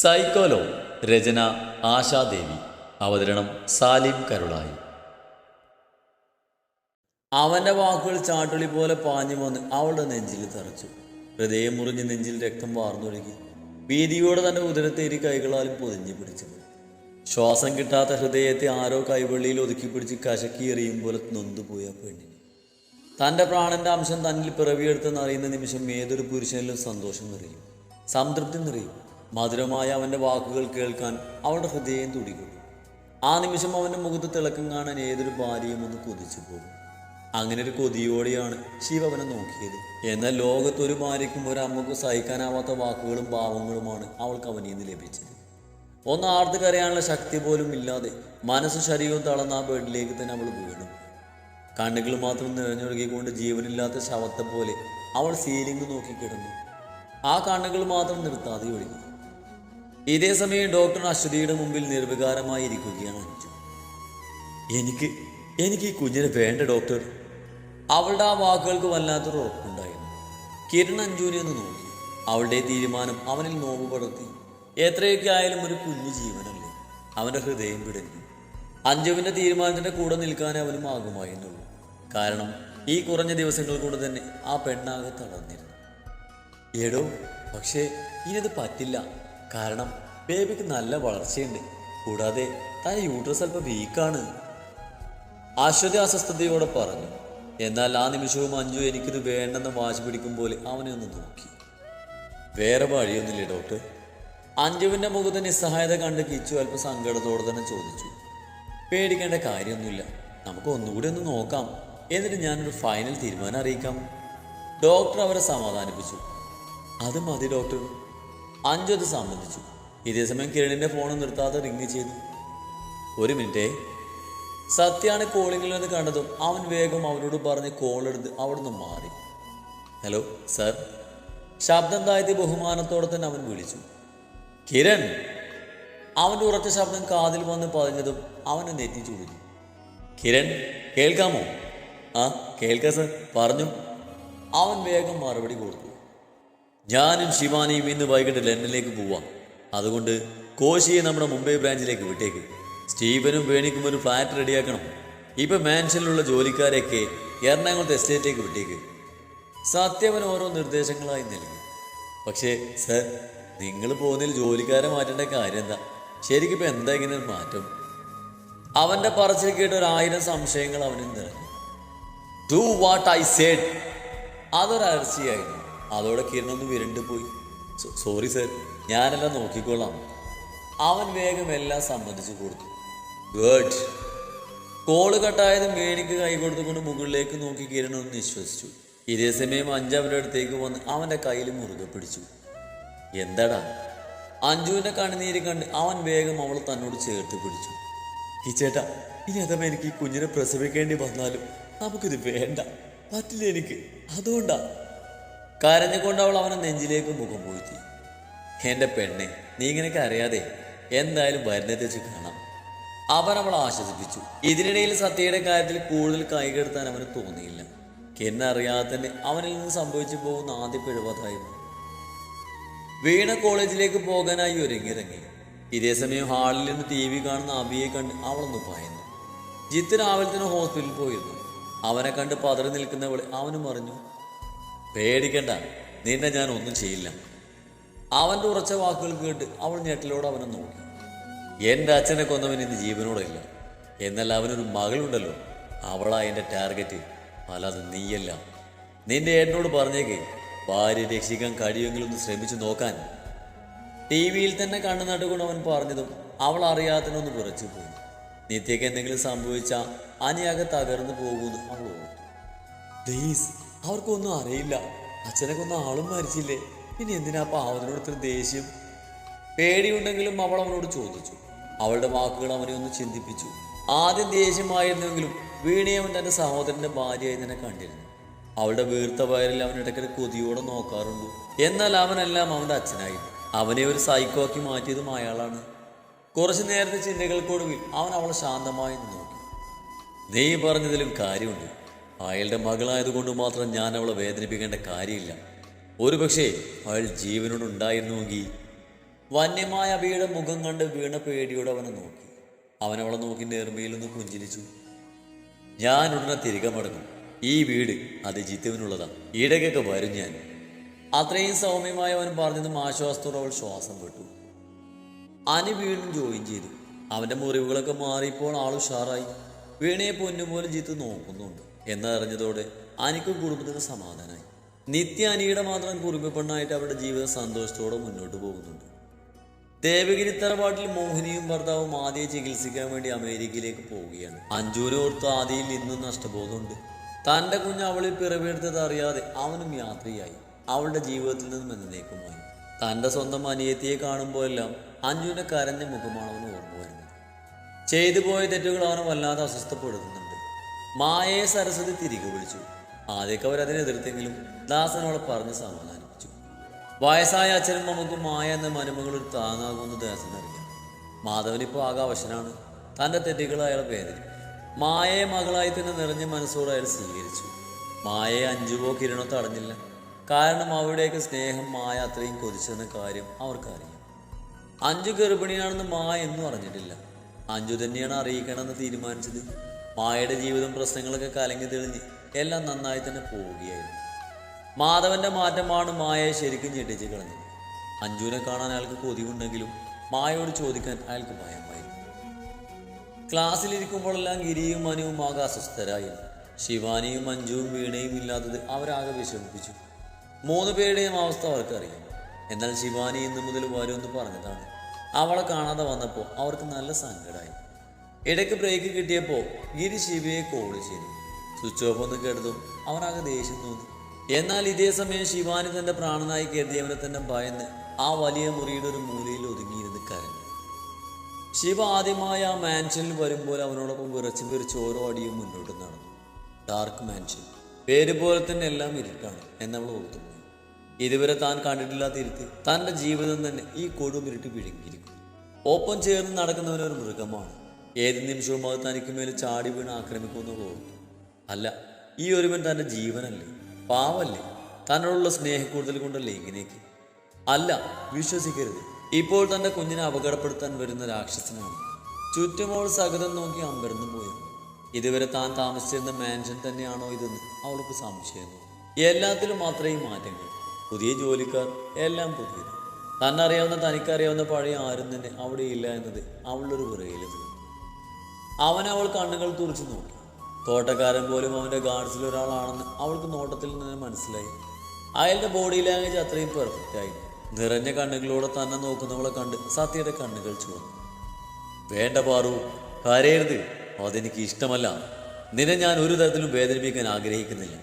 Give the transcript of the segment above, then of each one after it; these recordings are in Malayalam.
സൈക്കോലോ രചന ആശാദേവി. അവതരണം സാലിം കരുളായി. അവന്റെ വാക്കുകൾ ചാട്ടുളി പോലെ പാഞ്ഞു വന്ന് അവളുടെ നെഞ്ചിൽ തറച്ചു. ഹൃദയം മുറിഞ്ഞ് നെഞ്ചിൽ രക്തം വാർന്നൊഴുകി. ഭീതിയോടെ തന്റെ ഉദരത്തെ ഇരു കൈകളാലും പൊതിഞ്ഞു പിടിച്ചു ശ്വാസം കിട്ടാത്ത ഹൃദയത്തെ ആരോ കൈവെള്ളിയിൽ ഒതുക്കി പിടിച്ച് കശക്കി എറിയും പോലെ നൊന്തുപോയ പെണ്ണിന്. തന്റെ പ്രാണന്റെ അംശം തന്നിൽ പിറവിയെടുത്തെന്ന് അറിയുന്ന നിമിഷം ഏതൊരു പുരുഷനിലും സന്തോഷം നിറയും. സംതൃപ്തി നിറയും. മധുരമായ അവന്റെ വാക്കുകൾ കേൾക്കാൻ അവളുടെ ഹൃദയം തുടികൊള്ളും ആ നിമിഷം അവന്റെ മുഖത്ത് തിളക്കം കാണാൻ ഏതൊരു ഭാര്യയും ഒന്ന് കൊതിച്ചു പോകും. അങ്ങനെ ഒരു കൊതിയോടെയാണ് ശിവ അവനെ നോക്കിയത്. എന്നാൽ ലോകത്ത് ഒരു ഭാര്യയ്ക്കും ഒരു അമ്മക്കും സഹിക്കാനാവാത്ത വാക്കുകളും ഭാവങ്ങളുമാണ് അവൾക്ക് അവനിൽ നിന്ന് ലഭിച്ചത്. ഒന്ന് ആർത്ത് കരയാനുള്ള ശക്തി പോലും ഇല്ലാതെ മനസ്സും ശരീരവും തളർന്ന ആ ബെഡിലേക്ക് തന്നെ അവൾ വീണു. കണ്ണുകൾ മാത്രം നിറഞ്ഞൊഴുകിക്കൊണ്ട് ജീവനില്ലാത്ത ശവത്തെ പോലെ അവൾ സീലിംഗ് നോക്കി കിടന്നു. ആ കണ്ണുകൾ മാത്രം നിർത്താതെ ഒഴുകി. ഇതേ സമയം ഡോക്ടർ അശ്വതിയുടെ മുമ്പിൽ നിർവികാരമായി ഇരിക്കുകയാണ് അഞ്ജു. എനിക്ക് എനിക്ക് ഈ കുഞ്ഞിനെ വേണ്ട ഡോക്ടർ. അവളുടെ ആ വാക്കുകൾക്ക് വല്ലാത്തൊരു ഉറപ്പുണ്ടായിരുന്നു. കിരൺ അഞ്ജുവിനെ ഒന്ന് നോക്കി. അവളുടെ തീരുമാനം അവനിൽ നോവ് പടർത്തി. എത്രയൊക്കെ ആയാലും ഒരു കുഞ്ഞു ജീവനല്ലേ? അവന്റെ ഹൃദയം പിടഞ്ഞു അഞ്ജുവിന്റെ തീരുമാനത്തിന്റെ കൂടെ നിൽക്കാനേ അവനും ആകുമായിരുന്നുള്ളൂ. കാരണം ഈ കുറഞ്ഞ ദിവസങ്ങൾ കൊണ്ട് തന്നെ ആ പെണ്ണാകെ തളർന്നിരുന്നു. എടോ പക്ഷേ ഇനിയത് പറ്റില്ല. കാരണം ബേബിക്ക് നല്ല വളർച്ചയുണ്ട്. കൂടാതെ തന്റെ യൂട്രസ് അല്പം വീക്കാണ്. അശ്വതി അസ്വസ്ഥതയോടെ പറഞ്ഞു എന്നാൽ ആ നിമിഷവും അഞ്ജു എനിക്കിത് വേണ്ടെന്ന് വാശി പിടിക്കും പോലെ അവനെ ഒന്ന് നോക്കി. വേറെ വഴിയൊന്നുമില്ലേ ഡോക്ടർ? അഞ്ജുവിന്റെ മുഖത്ത് നിസ്സഹായത കണ്ട് കിച്ചു അല്പം സങ്കടത്തോടെ തന്നെ ചോദിച്ചു പേടിക്കേണ്ട കാര്യമൊന്നുമില്ല. നമുക്ക് ഒന്നുകൂടി ഒന്ന് നോക്കാം. എന്നിട്ട് ഞാനൊരു ഫൈനൽ തീരുമാനം അറിയിക്കാം. ഡോക്ടർ അവരെ സമാധാനിപ്പിച്ചു. അത് മതി ഡോക്ടർ. അഞ്ജു അത് സമ്മതിച്ചു ഇതേസമയം കിരണിന്റെ ഫോൺ നിർത്താതെ റിങ് ചെയ്തു. ഒരു മിനിറ്റേ. സത്യാണ് കോളിങ്ങിൽ നിന്ന് കണ്ടതും അവൻ വേഗം അവനോട് പറഞ്ഞ് കോൾ എടുത്ത് അവിടുന്ന് മാറി. ഹലോ സർ ശബ്ദം താഴ്ത്തി ബഹുമാനത്തോടെ തന്നെ അവൻ വിളിച്ചു. കിരൺ! അവന്റെ ഉറച്ച ശബ്ദം കാതിൽ വന്ന് പതിഞ്ഞതും അവനെ നെറ്റി വിളിച്ചു കിരൺ കേൾക്കാമോ? ആ കേൾക്കാം സർ പറഞ്ഞു. അവൻ വേഗം മറുപടി കൊടുത്തു. ഞാനും ശിവാനിയും ഇന്ന് വൈകിട്ട് ലണ്ടനിലേക്ക് പോവാം. അതുകൊണ്ട് കോശിയെ നമ്മുടെ മുംബൈ ബ്രാഞ്ചിലേക്ക് വിട്ടേക്ക്. സ്റ്റീവനും വേണിക്കും ഒരു ഫ്ലാറ്റ് റെഡിയാക്കണം. ഇപ്പൊ മാൻഷനിലുള്ള ജോലിക്കാരെയൊക്കെ എറണാകുളത്ത് എസ്റ്റേറ്റിലേക്ക് വിട്ടേക്ക്. സത്യവൻ ഓരോ നിർദ്ദേശങ്ങളായി നൽകി. പക്ഷേ സർ നിങ്ങൾ പോകുന്നതിൽ ജോലിക്കാരെ മാറ്റേണ്ട കാര്യം എന്താ? ശരിക്കും ഇപ്പം എന്താ ഇങ്ങനെ മാറ്റം? അവന്റെ പറച്ചിൽ കേട്ട് ഒരു ആയിരം സംശയങ്ങൾ അവനിൽ നിറഞ്ഞു. ഡു വാട്ട് ഐ സേഡ് അതൊരു അലർച്ചയായിരുന്നു അതോടെ കിരൺ ഒന്ന് വിരണ്ടു പോയി. സോറി സർ ഞാനെല്ലാം നോക്കിക്കൊള്ളാം അവൻ വേഗം എല്ലാം സമ്മതിച്ചു കൊടുത്തു. ഗുഡ്. കോൾ കട്ടായതും വേണിക്ക് കൈ കൊടുത്തുകൊണ്ട് മുകളിലേക്ക് നോക്കി കിരൺ ഒന്ന് നിശ്വസിച്ചു. ഇതേ സമയം അഞ്ചാമന്റെ അടുത്തേക്ക് വന്ന് അവന്റെ കയ്യിൽ മുറുകെ പിടിച്ചു. എന്താടാ? അഞ്ജുവിന്റെ കണ്ണുനീര് കണ്ട് അവൻ വേഗം അവൾ തന്നോട് ചേർത്ത് പിടിച്ചു. കിച്ചേട്ടാ ഇനി അഥവാ എനിക്ക് ഈ കുഞ്ഞിനെ പ്രസവിക്കേണ്ടി വന്നാലും നമുക്കിത് വേണ്ട. പറ്റില്ല എനിക്ക്. അതുകൊണ്ടാ കരഞ്ഞുകൊണ്ട് അവൾ അവനെ നെഞ്ചിലേക്ക് മുഖം പൂഴ്ത്തി. എന്റെ പെണ്ണെ നീ ഇങ്ങനെയൊക്കെ അറിയാതെ എന്തായാലും വരുന്നത് വെച്ച് കാണാം. അവൻ അവളെ ആശ്വസിപ്പിച്ചു. ഇതിനിടയിൽ സത്യയുടെ കാര്യത്തിൽ കൂടുതൽ കൈകെടുത്താൻ അവന് തോന്നിയില്ല. എന്നറിയാതെ തന്നെ അവനിൽ നിന്ന് സംഭവിച്ചു പോകുന്ന ആദ്യ പിഴവതായിരുന്നു. വീണ കോളേജിലേക്ക് പോകാനായി ഒരുങ്ങിറങ്ങി ഇതേ സമയം ഹാളിൽ നിന്ന് ടി വി കാണുന്ന അബിയെ കണ്ട് അവളൊന്ന് പായുന്നു ജിത്ത് രാവിലെ തന്നെ ഹോസ്പിറ്റലിൽ പോയിരുന്നു. അവനെ കണ്ട് പതറി നിൽക്കുന്നവളെ അവനും പറഞ്ഞു പേടിക്കണ്ട. നിന്നെ ഞാൻ ഒന്നും ചെയ്യില്ല. അവന്റെ ഉറച്ച വാക്കുകൾ കേട്ട് അവൾ ഞെട്ടലോട് അവനെ നോക്കി. എന്റെ അച്ഛനെ കൊന്നവൻ ഇന്ന് ജീവനോടില്ല എന്നാൽ അവനൊരു മകളുണ്ടല്ലോ. അവളാ എന്റെ ടാർഗറ്റ്. അല്ലാതെ നീയല്ല. നിന്റെ ഏട്ടനോട് പറഞ്ഞേക്ക്. ഭാര്യ രക്ഷിക്കാൻ കഴിയുമെങ്കിലൊന്ന് ശ്രമിച്ചു നോക്കാൻ. ടി വിയിൽ തന്നെ കണ്ണു നട്ടുകൊണ്ട് അവൻ പറഞ്ഞതും അവൾ അറിയാത്തതിനൊന്ന് വിറച്ചു പോയി. നിത്യക്ക് എന്തെങ്കിലും സംഭവിച്ചാൽ അനിയാകെ തകർന്നു പോകുമെന്ന് അവൾ ഓർത്തു. പ്ലീസ് അവർക്കൊന്നും അറിയില്ല. അച്ഛനെ കൊന്ന ആളും മരിച്ചില്ലേ? പിന്നെ എന്തിനാ അവനോട് ഇത്ര ദേഷ്യം? പേടിയുണ്ടെങ്കിലും അവൾ അവനോട് ചോദിച്ചു. അവളുടെ വാക്കുകൾ അവനെ ഒന്ന് ചിന്തിപ്പിച്ചു. ആദ്യം ദേഷ്യമായിരുന്നെങ്കിലും വീണയവൻ തന്റെ സഹോദരന്റെ ഭാര്യയായി തന്നെ കണ്ടിരുന്നു. അവളുടെ വീർത്ത വയറിൽ അവൻ ഇടയ്ക്കിടെ കൊതിയോടെ നോക്കാറുണ്ട്. എന്നാൽ അവനെല്ലാം അവന്റെ അച്ഛനായി. അവനെ ഒരു സൈക്കോ ആക്കി മാറ്റിയതും അയാളാണ്. കുറച്ചു നേരത്തെ ചിന്തകൾക്കൊടുവിൽ അവൻ അവളെ ശാന്തമായി നോക്കി. നീ പറഞ്ഞതിലും കാര്യമുണ്ട്. അയാളുടെ മകളായതുകൊണ്ട് മാത്രം ഞാൻ അവളെ വേദനിപ്പിക്കേണ്ട കാര്യമില്ല. ഒരുപക്ഷെ അയാൾ ജീവനോട് ഉണ്ടായിരുന്നുവെങ്കിൽ വന്യമായ അവയുടെ മുഖം കണ്ട് വീണ പേടിയോടെ അവനെ നോക്കി. അവൻ അവളെ നോക്കി നിന്ന് പുഞ്ചിരിച്ചു. ഞാൻ ഉടനെ തിരികെ മടങ്ങും. ഈ വീട് അത് ജിത്തുവിനുള്ളതാണ് ഇടയ്ക്കൊക്കെ വരും ഞാൻ. അത്രയും സൗമ്യമായി അവൻ പറഞ്ഞതും ആശ്വാസത്തോടെ അവൾ ശ്വാസം വിട്ടു. അനു വീണ്ടും ജോയിൻ ചെയ്തു. അവന്റെ മുറിവുകളൊക്കെ മാറിയപ്പോൾ ആൾ ഉഷാറായി. വീണയെ പൊന്നുപോലെ ജിത്ത് നോക്കുന്നുണ്ട്. എന്നറിഞ്ഞതോടെ അനിക്കും കുടുംബത്തിന് സമാധാനമായി നിത്യ അനിയുടെ മാത്രം കുറുമ്പ് പെണ്ണായിട്ട് അവരുടെ ജീവിതം സന്തോഷത്തോടെ മുന്നോട്ട് പോകുന്നുണ്ട്. ദേവഗിരി തറവാട്ടിൽ മോഹിനിയും ഭർത്താവും ആദ്യയെ ചികിത്സിക്കാൻ വേണ്ടി അമേരിക്കയിലേക്ക് പോവുകയാണ്. അഞ്ചൂരോർത്ത് ആദ്യയിൽ ഇന്നും നഷ്ടബോധമുണ്ട്. തന്റെ കുഞ്ഞ് അവളിൽ പിറവിയെടുത്തത് അറിയാതെ അവനും യാത്രയായി. അവളുടെ ജീവിതത്തിൽ നിന്നും എന്നേക്കുമായി. തന്റെ സ്വന്തം അനിയത്തിയെ കാണുമ്പോഴെല്ലാം അഞ്ജുവിന്റെ കരഞ്ഞ മുഖമാണ് അവന് ഓർമ്മ വരുന്നത്. ചെയ്തു പോയ തെറ്റുകൾ അവനെ വല്ലാതെ അസ്വസ്ഥപ്പെടുത്തുന്നുണ്ട്. മായയെ സരസ്വതി തിരികെ വിളിച്ചു. ആദ്യമൊക്കെ അവരതിനെ എതിർത്തെങ്കിലും ദാസനോട് പറഞ്ഞ് സമാധാനിപ്പിച്ചു. വയസ്സായ അച്ഛനും മമ്മക്കും മായ എന്ന മരുമകൾ ഒരു താങ്ങാകുമെന്ന് ദാസൻ അറിയാം മാധവനിപ്പോൾ ആകെ അവശനാണ്. തന്റെ തെറ്റുകൾ അയാളെ വേദന മായയെ മകളായി തന്നെ നിറഞ്ഞ മനസ്സോട് അയാൾ സ്വീകരിച്ചു. മായയെ അഞ്ചുവോ കിരണോ തടഞ്ഞില്ല. കാരണം അവിടെയൊക്കെ സ്നേഹം മായ അത്രയും കൊതിച്ചെന്ന കാര്യം അവർക്കറിയാം. അഞ്ചു ഗർഭിണിയാണെന്ന് മായ എന്നും അറിഞ്ഞിട്ടില്ല. അഞ്ചു തന്നെയാണ് അറിയിക്കണമെന്ന് തീരുമാനിച്ചത്. മായയുടെ ജീവിതം പ്രശ്നങ്ങളൊക്കെ കലങ്ങി തെളിഞ്ഞ് എല്ലാം നന്നായി തന്നെ പോവുകയായിരുന്നു. മാധവന്റെ മാറ്റമാണ് മായയെ ശരിക്കും ഞെട്ടിച്ച് കളഞ്ഞത്. അഞ്ജുവിനെ കാണാൻ അയാൾക്ക് കൊതിവുണ്ടെങ്കിലും മായയോട് ചോദിക്കാൻ അയാൾക്ക് ഭയമായിരുന്നു. ക്ലാസ്സിലിരിക്കുമ്പോഴെല്ലാം ഗിരിയും മനുവും ആകെ അസ്വസ്ഥരായിരുന്നു. ശിവാനിയും അഞ്ജുവും വീണയും ഇല്ലാത്തത് അവരാകെ വിഷമിപ്പിച്ചു. മൂന്ന് പേരുടെയും അവസ്ഥ അവർക്കറിയാം. എന്നാൽ ശിവാനി ഇന്നു മുതൽ വരുമെന്ന് പറഞ്ഞതാണ് അവളെ കാണാതെ വന്നപ്പോൾ അവർക്ക് നല്ല സങ്കടമായി ഇടയ്ക്ക് ബ്രേക്ക് കിട്ടിയപ്പോൾ ഗിരി ശിവയെ കോൾ ചെയ്തു. സ്വിച്ച് ഓഫ് ഒന്ന് കേട്ടതും അവനാകെ ദേഷ്യം തോന്നി. എന്നാൽ ഇതേ സമയം ശിവാനി തന്റെ പ്രാണനായി കരുതിയവനെ തന്നെ ഭയന്ന് ആ വലിയ മുറിയുടെ ഒരു മൂലയിൽ ഒതുങ്ങിയിരുന്ന് കരഞ്ഞു. ശിവ ആദ്യമായി ആ മാൻഷനിൽ വരുമ്പോൾ അവനോടൊപ്പം വിറച്ചു വിറച്ച് ഓരോ അടിയും മുന്നോട്ട് നടന്നു. ഡാർക്ക് മാൻഷൻ പേര് പോലെ തന്നെ എല്ലാം ഇരുട്ടാണ് എന്നവൾ ഓർത്തുപോയി. ഇതുവരെ താൻ കണ്ടിട്ടില്ലാത്ത ഇരുത്തി തന്റെ ജീവിതം തന്നെ ഈ കൊടുമിരുട്ടി വിഴുങ്ങിയിരിക്കും ഒപ്പം ചേർന്ന് നടക്കുന്നവൻ ഒരു മൃഗമാണ്. ഏത് നിമിഷവും അത് തനിക്ക് മേൽ ചാടി വീണ് ആക്രമിക്കുമെന്ന് ഓർത്തു അല്ല ഈ ഒരുവൻ തന്റെ ജീവനല്ലേ പാവല്ലേ തന്നോടുള്ള സ്നേഹക്കൂടുതൽ കൊണ്ടല്ലേ ഇങ്ങനെയൊക്കെ? അല്ല വിശ്വസിക്കരുത്. ഇപ്പോൾ തന്റെ കുഞ്ഞിനെ അപകടപ്പെടുത്താൻ വരുന്ന രാക്ഷസനാണ്. ചുറ്റുമോൾ സകതം നോക്കി അമ്പരന്ന് പോയി. ഇതുവരെ താൻ താമസിച്ചിരുന്ന മാൻഷൻ തന്നെയാണോ ഇതെന്ന് അവൾക്ക് സംശയം എല്ലാത്തിലും മാത്രമേ മാറ്റങ്ങൾ. പുതിയ ജോലിക്കാർ എല്ലാം പുതിയത്. തന്നറിയാവുന്ന തനിക്കറിയാവുന്ന പഴയ ആരും തന്നെ അവിടെ ഇല്ല എന്നത് അവളൊരു ഒരു തീർന്നു അവൻ അവൾ കണ്ണുകൾ തുറച്ചു നോക്കി. തോട്ടക്കാരൻ പോലും അവന്റെ ഗാർഡ്സിൽ ഒരാളാണെന്ന് അവൾക്ക് നോട്ടത്തിൽ നിന്ന് മനസ്സിലായി. അയാളുടെ ബോഡി ലാംഗ്വേജ് അത്രയും പെർഫെക്റ്റ് ആയി. നിറഞ്ഞ കണ്ണുകളോടെ തന്നെ നോക്കുന്നവളെ കണ്ട് സത്യയുടെ കണ്ണുകൾ ചുവന്നു. വേണ്ട പാറു കരയരുത്. അതെനിക്ക് ഇഷ്ടമല്ല. നിന്നെ ഞാൻ ഒരു തരത്തിലും വേദനിപ്പിക്കാൻ ആഗ്രഹിക്കുന്നില്ല.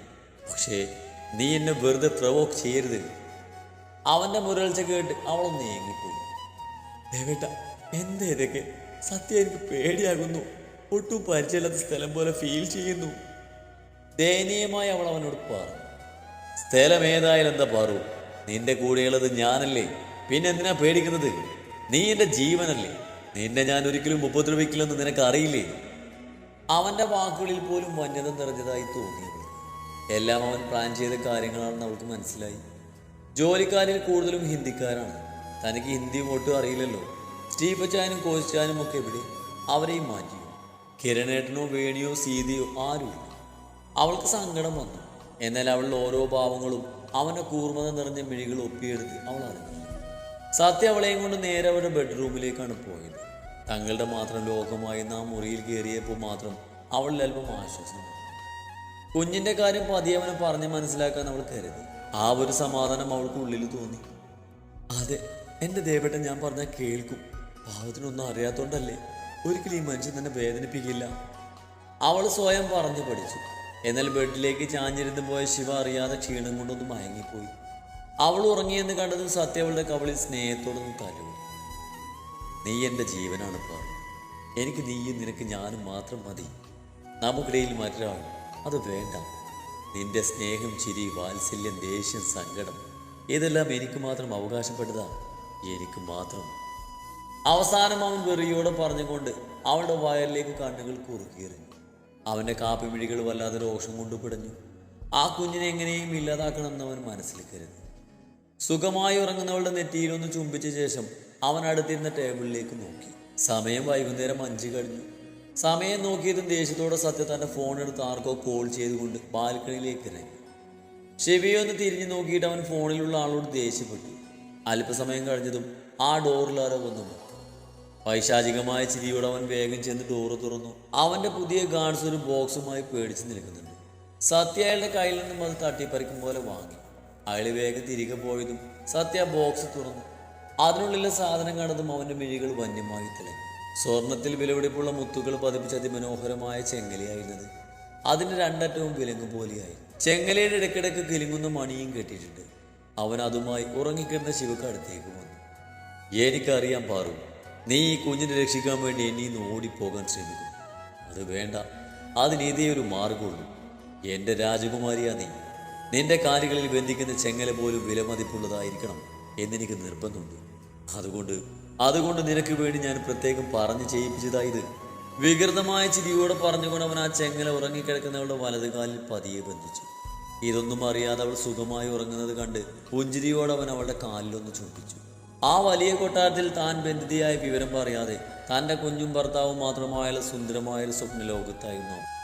പക്ഷേ നീ എന്നെ വെറുതെ പ്രവോക്ക് ചെയ്യരുത്. അവന്റെ മുരൾച്ച കേട്ട് അവളൊന്ന് ഏങ്ങിപ്പോയി. ദേവേട്ട എന്താ ഇതൊക്കെ? സത്യം എനിക്ക് പേടിയാകുന്നു. ഒട്ടും പരിചയമില്ലാത്ത സ്ഥലം പോലെ ഫീൽ ചെയ്യുന്നു. ദയനീയമായി അവൾ അവനോട് പറഞ്ഞു. സ്ഥലം ഏതായാലും എന്താ പാറു? നിന്റെ കൂടെയുള്ളത് ഞാനല്ലേ. പിന്നെ എന്തിനാ പേടിക്കുന്നത്? നീ എന്റെ ജീവനല്ലേ. നിന്നെ ഞാൻ ഒരിക്കലും ഉപദ്രവിക്കില്ലെന്ന് നിനക്ക് അറിയില്ലേ അവന്റെ വാക്കുകളിൽ പോലും വന്യത നിറഞ്ഞതായി തോന്നിയത് എല്ലാം അവൻ പ്ലാൻ ചെയ്ത കാര്യങ്ങളാണെന്ന് അവൾക്ക് മനസ്സിലായി. ജോലിക്കാരിൽ കൂടുതലും ഹിന്ദിക്കാരാണ്. തനിക്ക് ഹിന്ദിയും ഒട്ടും അറിയില്ലല്ലോ. സ്റ്റീപ്പച്ചാനും കോശിച്ചാനും ഒക്കെ എവിടെ അവരെയും മാറ്റി. കിരണേട്ടനോ വേണിയോ സീതയോ ആരുമില്ല അവൾക്ക് സങ്കടം വന്നു. എന്നാൽ അവളുടെ ഓരോ ഭാവങ്ങളും അവനെ കൂർമ്മത നിറഞ്ഞ മിഴികൾ ഒപ്പിയെടുത്ത് അവൾ അറിഞ്ഞില്ല സത്യ അവളെയും കൊണ്ട് നേരെ അവരുടെ ബെഡ്റൂമിലേക്കാണ് പോയത്. തങ്ങളുടെ മാത്രം ലോകമായി നാം മുറിയിൽ കയറിയപ്പോൾ മാത്രം അവളിൽ അല്പം ആശ്വാസം വന്നു. കുഞ്ഞിന്റെ കാര്യം പതിയെ അവനെ പറഞ്ഞ് മനസ്സിലാക്കാൻ അവൾ കരുതി. ആ ഒരു സമാധാനം അവൾക്ക് ഉള്ളിൽ തോന്നി. അതെ എന്റെ ദേവേട്ടൻ ഞാൻ പറഞ്ഞാൽ കേൾക്കും. പാവത്തിനൊന്നും അറിയാത്തോണ്ടല്ലേ? ഒരിക്കലും ഈ മനുഷ്യൻ തന്നെ വേദനിപ്പിക്കില്ല. അവൾ സ്വയം പറഞ്ഞു പഠിച്ചു. എന്നാൽ ബെഡിലേക്ക് ചാഞ്ഞിരുന്ന് പോയ ശിവ അറിയാതെ ക്ഷീണം കൊണ്ടൊന്ന് മയങ്ങിപ്പോയി. അവൾ ഉറങ്ങിയെന്ന് കണ്ടതും സത്യ അവളുടെ കവളിൽ സ്നേഹത്തോടൊന്ന് കരുവു നീ എന്റെ ജീവനാണ് പറഞ്ഞു എനിക്ക് നീയും നിനക്ക് ഞാനും മാത്രം മതി. നമുക്കിടയിൽ മറ്റൊരാൾ അത് വേണ്ട. നിന്റെ സ്നേഹം ചിരി വാത്സല്യം ദേഷ്യം സങ്കടം ഇതെല്ലാം എനിക്ക് മാത്രം അവകാശപ്പെട്ടതാ. എനിക്ക് മാത്രം. അവസാനം അവൻ വെറിയോടെ പറഞ്ഞുകൊണ്ട് അവളുടെ വയലിലേക്ക് കണ്ണുകൾ കുറുക്കിയെറിഞ്ഞു അവന്റെ കാപ്പിമിഴികൾ വല്ലാതെ രോഷം കൊണ്ട് പിടഞ്ഞു. ആ കുഞ്ഞിനെ എങ്ങനെയും ഇല്ലാതാക്കണമെന്ന് അവൻ മനസ്സിൽ കരുതി. സുഖമായി ഉറങ്ങുന്നവളുടെ നെറ്റിയിലൊന്ന് ചുംബിച്ച ശേഷം അവൻ അടുത്തിരുന്ന ടേബിളിലേക്ക് നോക്കി. സമയം വൈകുന്നേരം അഞ്ച് കഴിഞ്ഞു. സമയം നോക്കിയതും ദേഷ്യത്തോടെ സത്യ തന്റെ ഫോൺ എടുത്ത് ആർക്കോ കോൾ ചെയ്തുകൊണ്ട് ബാൽക്കണിയിലേക്ക് ഇറങ്ങി. ഷെബിയെ ഒന്ന് തിരിഞ്ഞു നോക്കിയിട്ട് അവൻ ഫോണിലുള്ള ആളോട് ദേഷ്യപ്പെട്ടു. അല്പസമയം കഴിഞ്ഞതും ആ ഡോറിൽ ആരോ വന്നു. പൈശാചികമായ ചിരിയോടെ അവൻ വേഗം ചെന്ന് ഡോറ് തുറന്നു. അവന്റെ പുതിയ ഗാർഡ്സ് ഒരു ബോക്സുമായി പേടിച്ച് നിൽക്കുന്നുണ്ട്. സത്യ അയാളുടെ കയ്യിൽ നിന്നും അത് തട്ടിപ്പറിക്കും പോലെ വാങ്ങി. അയാൾ വേഗം തിരികെ പോയതും സത്യ ബോക്സ് തുറന്നു. അതിനുള്ളിലെ സാധനം കണ്ടതും അവന്റെ മിഴികൾ വന്യമായി തിളങ്ങി. സ്വർണത്തിൽ വിലപിടിപ്പുള്ള മുത്തുകൾ പതിപ്പിച്ച അതിമനോഹരമായ ചെങ്ങലയായിരുന്നത്. അതിന്റെ രണ്ടറ്റവും വിലങ്ങു പോലെയായി. ചെങ്ങലയുടെ ഇടയ്ക്കിടയ്ക്ക് കിലുങ്ങുന്ന മണിയും കെട്ടിയിട്ടുണ്ട്. അവൻ അതുമായി ഉറങ്ങിക്കിടന്ന ശിവക്ക് അടുത്തേക്ക് വന്നു. എനിക്കറിയാം പാറു നീ ഈ കുഞ്ഞിനെ രക്ഷിക്കാൻ വേണ്ടി എന്നീ ഓടിപ്പോകാൻ ശ്രമിക്കും അത് വേണ്ട അതിന് ഇതേ ഒരു മാർഗമുള്ളൂ. എന്റെ രാജകുമാരിയാ നീ. നിന്റെ കാലുകളിൽ ബന്ധിക്കുന്ന ചെങ്ങല പോലും വിലമതിപ്പുള്ളതായിരിക്കണം എന്നെനിക്ക് നിർബന്ധമുണ്ട്. അതുകൊണ്ട് അതുകൊണ്ട് നിനക്ക് വേണ്ടി ഞാൻ പ്രത്യേകം പറഞ്ഞു ചെയ്യിപ്പിച്ചതായത് വികൃതമായ ചിരിയോടെ പറഞ്ഞുകൊണ്ട് അവൻ ആ ചെങ്ങല ഉറങ്ങിക്കിടക്കുന്നവളുടെ വലതുകാലിൽ പതിയെ ബന്ധിച്ചു. ഇതൊന്നും അറിയാതെ അവൾ സുഖമായി ഉറങ്ങുന്നത് കണ്ട് പുഞ്ചിരിയോടെ അവൻ അവളുടെ കാലിലൊന്ന് ചുംബിച്ചു. ആ വലിയ കൊട്ടാരത്തിൽ താൻ ബന്ധിതയായ വിവരം പറയാതെ തന്റെ കുഞ്ഞും ഭർത്താവും മാത്രമായുള്ള സുന്ദരമായ ഒരു സ്വപ്ന ലോകത്തായിരുന്നു.